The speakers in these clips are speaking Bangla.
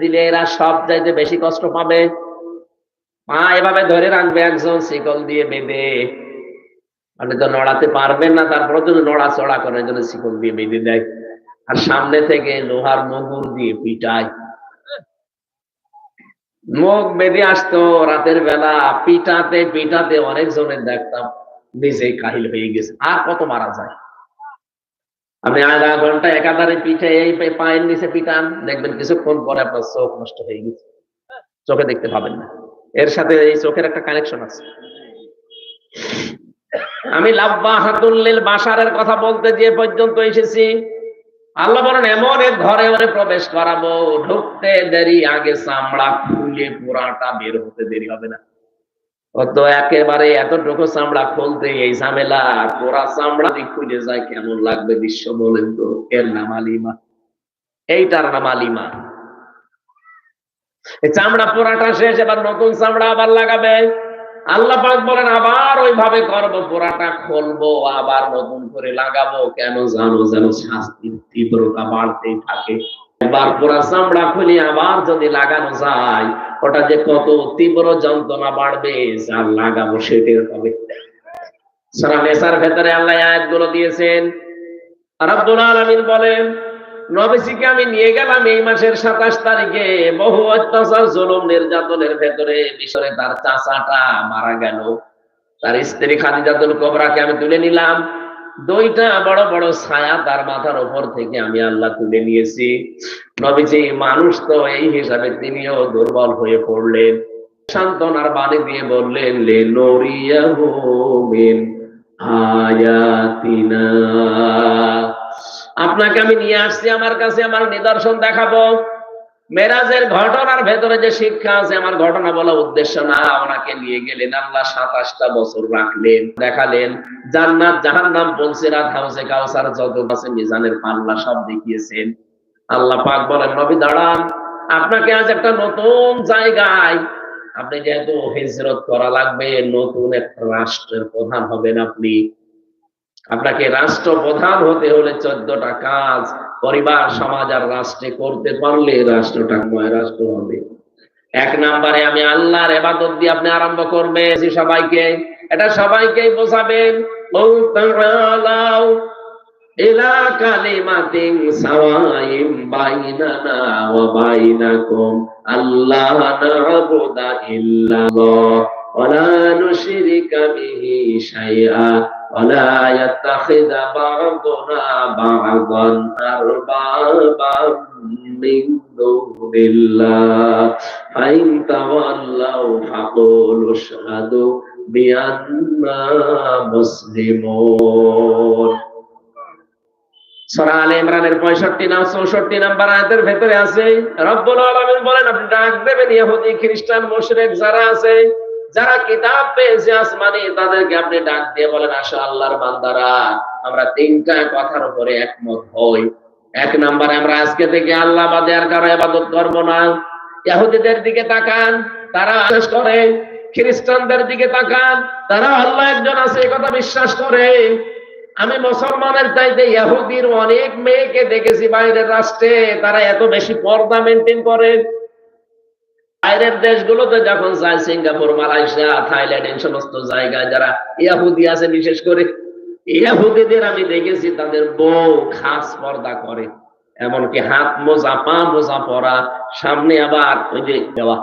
দিলে এরা সব চাইতে বেশি কষ্ট পাবে। পা এভাবে ধরে রাখবে, একজন শিকল দিয়ে বেঁধে। আপনি তো নড়াতে পারবেন না তারপরে যদি নড়াচড়া করার জন্য শিকল দিয়ে বেঁধে দেয়। আর সামনে থেকে লোহার মগুর দিয়ে পিটায়। মুখ বেঁধে আসতো রাতের বেলা, পিটাতে পিটাতে অনেক জনের দেখতাম, নিজেই কাহিল হয়ে গেছে। আর কত মারা যায়। আপনি আধা ঘণ্টা একাধারে পিঠে এই পায়ের নিচে পিটান, দেখবেন কিছুক্ষণ পরে আপনার চোখ নষ্ট হয়ে গেছে। চোখে দেখতে পাবেন না। এর সাথে এই চোখের একটা কানেকশন আছে। আমি লাব্বা হাতুল্লিল বাসারের কথা বলতে যে পর্যন্ত এসেছি, আল্লাহ বলেন, এমন এক ঘরে ওরে প্রবেশ করাবো, ঢুকতে দেরি, আগে চামড়া খুলে পুরাটা বের হতে দেরি হবে না। ও তো একেবারে এতটুকু চামড়া খুলতে এই ঝামেলা পুরা চামড়া খুলে যায়, কেমন লাগবে বিশ্ব বলেন তো? এর নাম আলিমা। এইটার নাম আলিমা। এই চামড়া পুরাটা শেষ, এবার নতুন চামড়া আবার লাগাবে। আল্লাহ পাক বলেন, আবার ওইভাবে করব পুরাটা খুলবো, আবার নতুন করে লাগাবো। কেন জানো যেন শাস্তির তীব্রতা বাড়তেই থাকে। একবার পুরা চামড়া খুলে, আবার যদি লাগানো যায় ওটা যে কত তীব্র যন্ত্রণা বাড়বে, যার লাগাবো সেটের তবে সারা নেশার ভেতরে আল্লাহ আয়াতগুলো দিয়েছেন। রাব্বুল আলামিন বলেন, নবীজিকে আমি নিয়ে গেলাম এই মাসের সাতাশ তারিখে। বহু অত্যাচার, জুলুম, নির্যাতনের ভেতরে মিশরে তার চাচাটা মারা গেল। তার স্ত্রী খাদিজাতুল কোবরাকে আমি তুলে নিলাম। দুইটা বড় বড় ছায়া তার মাথার উপর থেকে আমি আল্লাহ তুলে নিয়েছি। নবীজি, মানুষ তো এই হিসাবে তিনিও দুর্বল হয়ে পড়লেন। সান্ত্বনার বাণী দিয়ে বললেন লে নরিয়াহু মিন আয়াতিনা। আপনাকে আমি নিয়ে আসছি, আমার কাছে আমার নিদর্শন দেখাবো। মেরাজের ঘটনার ভেতরে যে শিক্ষা আছে, আমার ঘটনা বলা উদ্দেশ্য না, ওনাকে নিয়ে গেলেন, আল্লাহ সাতাশটা বছর রাখলেন, দেখালেন, জান্নাত, জাহান্নাম বলসিরাত হাউসে কাউসার, যত আছে মিজানের পাল্লা সব দেখিয়েছেন। আল্লাহ পাক বলেন, নবী, দাঁড়ান, আপনাকে আজ একটা নতুন জায়গায়, আপনি যেহেতু হিজরত করা লাগবে, নতুন একটা রাষ্ট্রের প্রধান হবেন আপনি। আপনাকে রাষ্ট্র প্রধান হতে হলে চোদ্দটা কাজ পরিবার, সমাজ আর রাষ্ট্রে করতে পারলে রাষ্ট্রটা ময় রাষ্ট্র হবে। এক নাম্বারে আমি আল্লাহর এবাদত দিয়ে আপনি আরম্ভ করবেন। সবাইকে, এটা সবাইকে বোঝাবেন। আল্লাহ ولا نشرك به شيئا ولا يتخذ بعضنا بعضا أربابا من دون الله فإن تولوا فقولوا اشهدوا بأننا مسلمون সূরা আলে ইমরানের 65 নাম 64 নাম্বার আয়াতের ভেতরে আছে রব্বুল আলামিন বলেন আপনি ডাক দেবেন ইহুদি খ্রিস্টান মুশরিক যারা আছে যারা কিতাব পেয়েছে আসমানি, তাদেরকে আপনি ডাক দিয়ে বলেন, আসো আল্লাহর বান্দারা, আমরা তিনটা কথার উপরে একমত হই। এক নম্বরে আমরা আজকে থেকে আল্লাহ বাদে আর কারও ইবাদত করব না। ইহুদিদের দিকে তাকান, তারা বিশ্বাস করে। খ্রিস্টানদের দিকে তাকান, তারা আল্লাহ একজন আছে কথা বিশ্বাস করে। আমি মুসলমানের চাইতে ইহুদির অনেক মেয়েকে দেখেছি বাইরের রাষ্ট্রে, তারা এত বেশি পর্দা মেনটেন করে। বাইরের দেশগুলোতে যখন যায়, সিঙ্গাপুর, মালয়েশিয়া, থাইল্যান্ড, এই সমস্ত জায়গায় যারা ইয়াহুদি আছে, বিশেষ করে ইয়াহুদিদের আমি দেখেছি, তাদের বউ খাস পর্দা করে। এমনকি হাত মোজা, পা মোজা পরা, সামনে আবার ওই যে দেওয়া।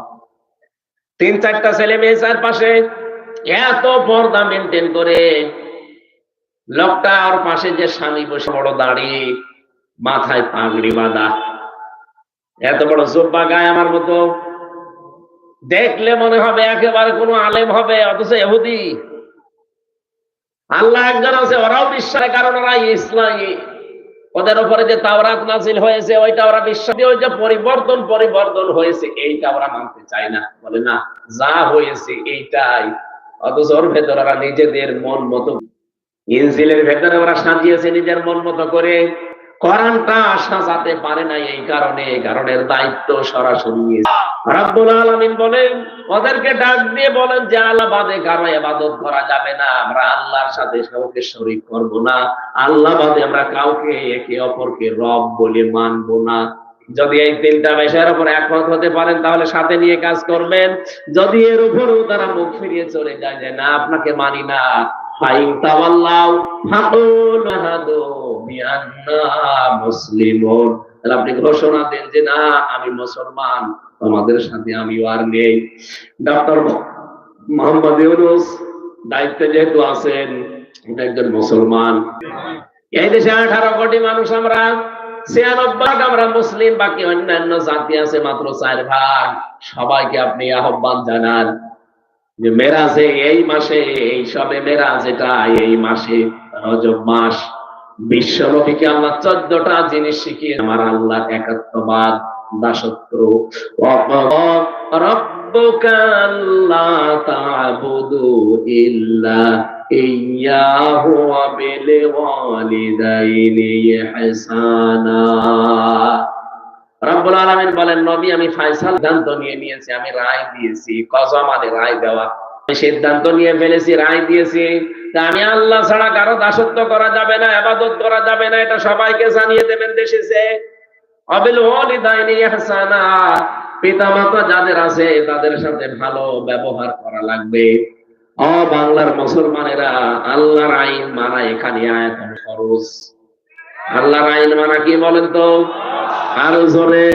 তিন চারটা ছেলে মেয়ে চার পাশে এত পর্দা মেনটেন করে। লোকটা আর পাশে যে স্বামী বসে বড় দাড়ি, মাথায় পাগড়ি বাঁধা। এত বড় জোব্বা গায়ে আমার মতো। দেখলে মনে হবে একেবারে কোনো আলেম হবে, অথচ এহুদি আল্লাহ একজন আছে, ওরাও বিশ্বাসের কারণ, ওরা ইসলামী। ওদের উপরে যে তাওরাত নাজিল হয়েছে ওইটা ওরা বিশ্বাস, ওই যে পরিবর্তন পরিবর্তন হয়েছে, এইটা ওরা মানতে চায় না। বলে, না, যা হয়েছে এইটাই। অথচ ওর ভেতর ওরা নিজেদের মন মতো, ইনজিলের ভেতরে ওরা সাজিয়েছে নিজের মন মতো করে। কোরআনটা সাজাতে পারে না এই কারণে, এই কারণের দায়িত্ব সরাসরি। রাব্বুল আলামিন বলেন, ওদেরকে ডাক দিয়ে বলেন যে, আল্লাহ বাদে কারও ইবাদত করা যাবে না, আমরা আল্লাহর সাথে কাউকে শরীক করব না। আল্লাহ বাদে আমরা কাউকে একে অপরকে রব বলে মানবো না। যদি এই তিনটা বিষয়ের উপর একমত হতে পারেন, তাহলে সাথে নিয়ে কাজ করবেন। যদি এর উপরেও তারা মুখ ফিরিয়ে চলে যায় যে, না, আপনাকে মানি না মুসলিমুন। তাহলে আপনি ঘোষণা দেন যে, না, আমি মুসলমান, তোমাদের সাথে আমিও আর নেই। ডক্টর মোহাম্মদ ইউনুস দায়িত্বে যেহেতু আছেন একজন মুসলমান। এই দেশে আঠারো কোটি মানুষ আমরা ছিয়ানব্বই আমরা মুসলিম, বাকি অন্যান্য জাতি আছে মাত্র চার ভাগ। সবাইকে আপনি আহ্বান জানান। যে মেরাজে এই মাসে, এই সবে মেরাজ এটা এই মাসে, রজব মাস। বিশ্ব আল্লাহ চোদ্দটা জিনিস শিখিয়ে আমার আল্লাহ একাত্মবাদ, দাসত্ব। রব্বুকা রব্বুল আলামিন বলেন, নবী, আমি ফায়সাল সিদ্ধান্ত নিয়ে নিয়েছি, আমি রায় দিয়েছি, কসম মানে রায় দেওয়া। আমি সিদ্ধান্ত নিয়ে ফেলেছি, রায় দিয়েছি। তা আমি আল্লাহ ছাড়া কারও দাসত্ব করা যাবে না, আবাদত করা যাবে না, এটা সবাইকে জানিয়ে দেবেন দেশে যে অবিল ওয়ালিদাইনি ইহসানা। পিতামাতা যাদের আছে, তাদের সাথে ভালো ব্যবহার করা লাগবে। অ বাংলার মুসলমানেরা, আল্লাহর আইন মানা এখানে আয়াতন খরচ। আল্লাহর আইন মানা কি বলেন তো? আরও জোরে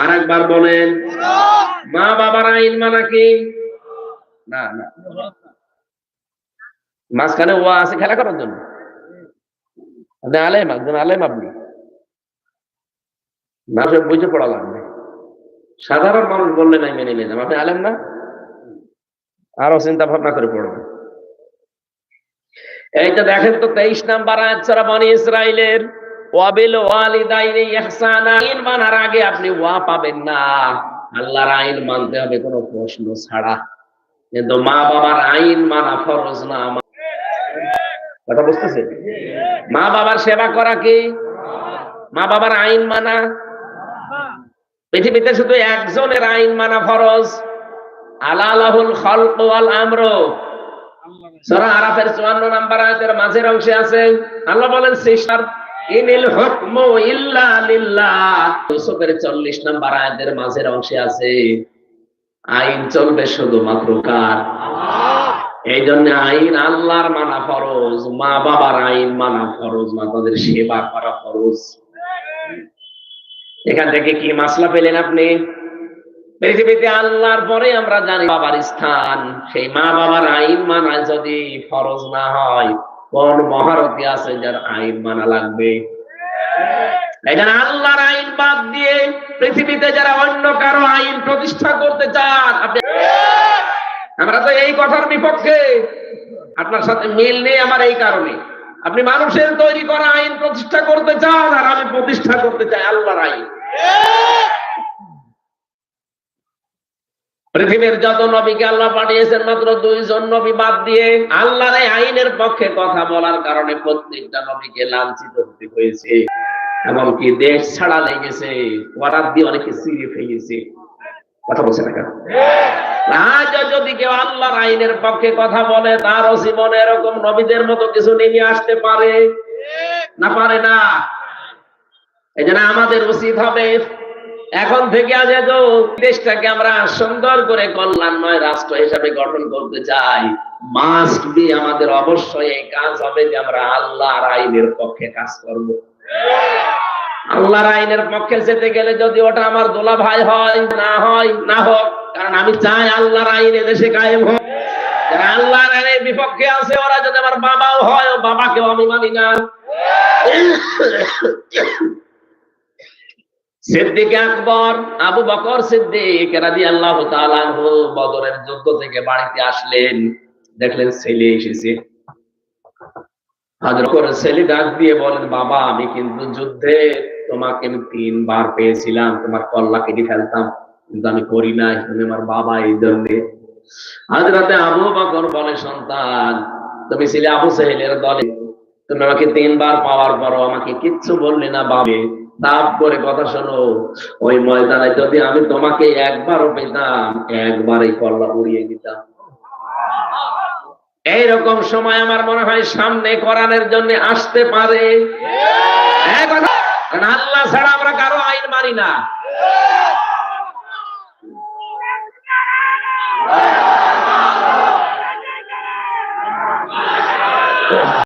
আর একবার বলেন। মা বাবার আইন মানা কি না না। মাঝখানে ওয়া আছে, খেলা করার জন্য। আলেম, একজন আলেম আপনি। না বুঝে পড়া লাগবে। সাধারণ মানুষ বললে নাই মেনে নিলাম। আপনি আলেম না? আরও চিন্তা ভাবনা করে পড়বেন। এইটা দেখেন তো, তেইশ নাম্বার আয়াত ছাড়া বনি ইসরায়েলের ওয়াবিল ওয়ালিদাইনি ইহসানা। আইন মানার আগে আপনি ওয়া পাবেন না। আল্লাহর আইন মানতে হবে, কোনো প্রশ্ন ছাড়া। কিন্তু মা বাবার আইন মানা ফরজ না কথা বুঝতেছেন মা বাবার সেবা করা কি? মা বাবার আইন মানা? পৃথিবীতে শুধু একজনের আইন মানা ফরজ। আলালাহুল খলক ওয়াল আমর। সূরা আরাফের 54 নাম্বার আয়াতের মাঝের অংশে আছে। আল্লাহ বলেন, সিস্টার ইনিল হুকমু ইল্লা লিল্লাহ। ইউসুফের 40 নাম্বার আয়াতের মাঝের অংশে আছে, আইন চলবে শুধুমাত্র কার? এই জন্য আইন আল্লাহর মানা ফরজ, মা বাবার আইন মানা ফরজ না তাদের সেবা করা ফরজ। এখান থেকে কি মাসলা পেলেন আপনি? পৃথিবীতে আল্লাহর পরে আমরা জানি বাবার স্থান, সেই মা বাবার আইন মানা যদি ফরজ না হয় কোন মহারথী আছে যার আইন মানা লাগবে? আল্লাহর আইন বাদ দিয়ে পৃথিবীতে যারা অন্য কারও আইন প্রতিষ্ঠা করতে চান, আপনি আমরা তো এই কথার বিপক্ষে আপনার সাথে মিল নেই আমার এই কারণে। আপনি মানুষের তৈরি করা আইন প্রতিষ্ঠা করতে চান আর আমি প্রতিষ্ঠা করতে চাই আল্লাহর আইন। পৃথিবীর যত নবীকে আল্লাহ পাঠিয়েছেন মাত্র দুইজন নবী বাদ দিয়ে আল্লাহর আইনের পক্ষে কথা বলার কারণে প্রত্যেকটা নবীকে লাঞ্ছিত হতে হয়েছে। এমনকি দেশ ছাড়া লেগেছে, ওয়ারাত দিয়ে অনেকে সিঁড়ি ফেলেছে। কথা বলছে না যদি কেউ আল্লাহর আইনের পক্ষে কথা বলে, তারও জীবনে এরকম নবীদের মতো কিছু নেমে আসতে পারে? না পারে না। এই আমাদের উচিত হবে এখন থেকে আজ এত দেশটাকে আমরা সুন্দর করে কল্যাণময় রাষ্ট্র হিসাবে গঠন করতে চাই। মাস্ট বি আমাদের অবশ্যই এই কাজ হবে যে আমরা আল্লাহর আইনের পক্ষে কাজ করব। আল্লাহর আইনের পক্ষে যেতে গেলে যদি ওটা আমার দোলা ভাই হয়, না হয়, না হোক, কারণ আমি চাই আল্লাহর আইন দেশে কায়েম হোক। যারা আল্লাহর বিপক্ষে আছে, ওরা যদি আমার বাবাও হয় বাবাকেও আমি মানি না। সিদ্দিক আকবর, আবু বকর সিদ্দিক রাদিয়াল্লাহু তাআলা বদরের যুদ্ধ থেকে বাড়িতে আসলেন। দেখলেন ছেলে এসেছে। হযরত ছেলে ডাক দিয়ে বলেন, বাবা, আমি কিন্তু যুদ্ধে তোমাকে আমি তিনবার পেয়েছিলাম, তোমার কল্লা কেটে ফেলতাম, কিন্তু আমি করি নাই, তুমি আমার বাবা এই জন্য। হাজরাতে আবু বকর বলে, সন্তান, তুমি ছিলে আবু সাহেলের দলে, তুমি আমাকে তিনবার পাওয়ার পরও আমাকে কিচ্ছু বললে না বাবে। তাপ করে কথা শোনো। ওই ময়দানে যদি আমি তোমাকে একবারও পেতাম একবার এই কল্লা উড়িয়ে দিতাম। এইরকম সময় আমার মনে হয় সামনে কোরআনের জন্য আসতে পারে। আল্লাহ ছাড়া আমরা কারও আইন মানি না।